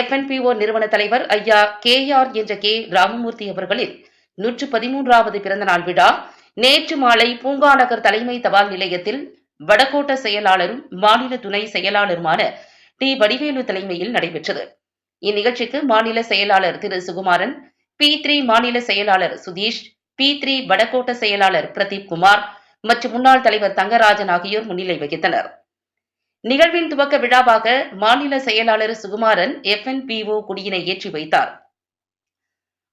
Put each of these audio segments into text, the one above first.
எஃப்என்பிஓ நிறுவன தலைவர் ஐயா கே ஆர் என்ற கே ராமமூர்த்தி அவர்களின் நூற்று பதிமூன்றாவது பிறந்தநாள் விழா நேற்று மாலை பூங்காநகர் தலைமை தபால் நிலையத்தில் வடகோட்ட செயலாளரும் மாநில துணை செயலாளருமான டி வடிவேலு தலைமையில் நடைபெற்றது. இந்நிகழ்ச்சிக்கு மாநில செயலாளர் திரு சுகுமாரன் பி த்ரீ மாநில செயலாளர் சுதீஷ் பி த்ரீ வடகோட்ட செயலாளர் பிரதீப் குமார் மற்றும் முன்னாள் தலைவர் தங்கராஜன் ஆகியோர் முன்னிலை வகித்தனர். நிகழ்வின் துவக்க விழாவாக மாநில செயலாளர் சுகுமாரன் எஃப்என்பிஓ கொடியினை ஏற்றி வைத்தார்.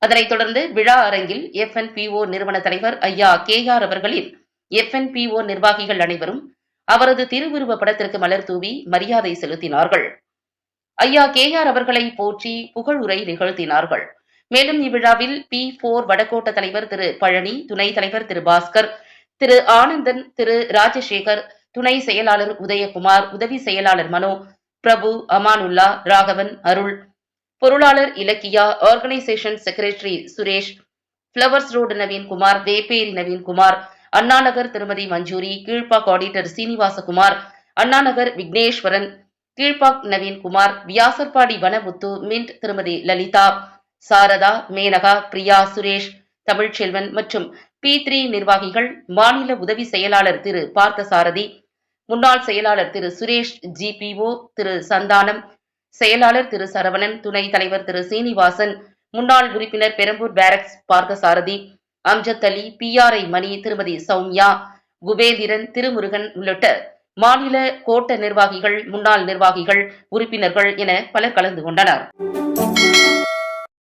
அதனைத் தொடர்ந்து விழா அரங்கில் எஃப்என்பிஓ நிறுவன தலைவர் ஐயா கே ஆர் அவர்களின் எஃப்என்பிஓ நிர்வாகிகள் அனைவரும் அவரது திருவுருவ படத்திற்கு மலர் தூவி மரியாதை செலுத்தினார்கள். ஐயா கே ஆர் அவர்களை போற்றி புகழுரை நிகழ்த்தினார்கள். மேலும் இவ்விழாவில் பி போர் வடகோட்ட தலைவர் திரு பழனி துணைத் தலைவர் திரு பாஸ்கர் திரு ஆனந்தன் திரு ராஜசேகர் துணை செயலாளர் உதயகுமார் உதவி செயலாளர் மனோ பிரபு அமானுல்லா ராகவன் அருள் பொருளாளர் Ilakkiya organisation secretary Suresh flowers road Naveenkumar Vepery Naveenkumar Annanagar Thirumathi Manjuri Kilpauk auditor Srinivasakumar Annanagar Vigneswaran Kilpauk Naveenkumar Vyasarpadi Vanamuthu mint Thirumathi Lalitha Saradha Maneka Priya Suresh Tamilselvan மற்றும் பி த்ரீ நிர்வாகிகள் மாநில உதவி செயலாளர் திரு பார்த்தசாரதி முன்னாள் செயலாளர் திரு சுரேஷ் ஜிபிஓ திரு சந்தானம் செயலாளர் திரு சரவணன் துணைத் தலைவர் திரு சீனிவாசன் முன்னாள் உறுப்பினர் பெரம்பூர் பேரக்ஸ் பார்த்தசாரதி அம்ஜத் அலி பிஆர்ஐ மணி திருமதி சௌமியா குபேந்திரன் திருமுருகன் உள்ளிட்ட மாநில கோட்ட நிர்வாகிகள் முன்னாள் நிர்வாகிகள் உறுப்பினர்கள் என பலர் கலந்து கொண்டனர்.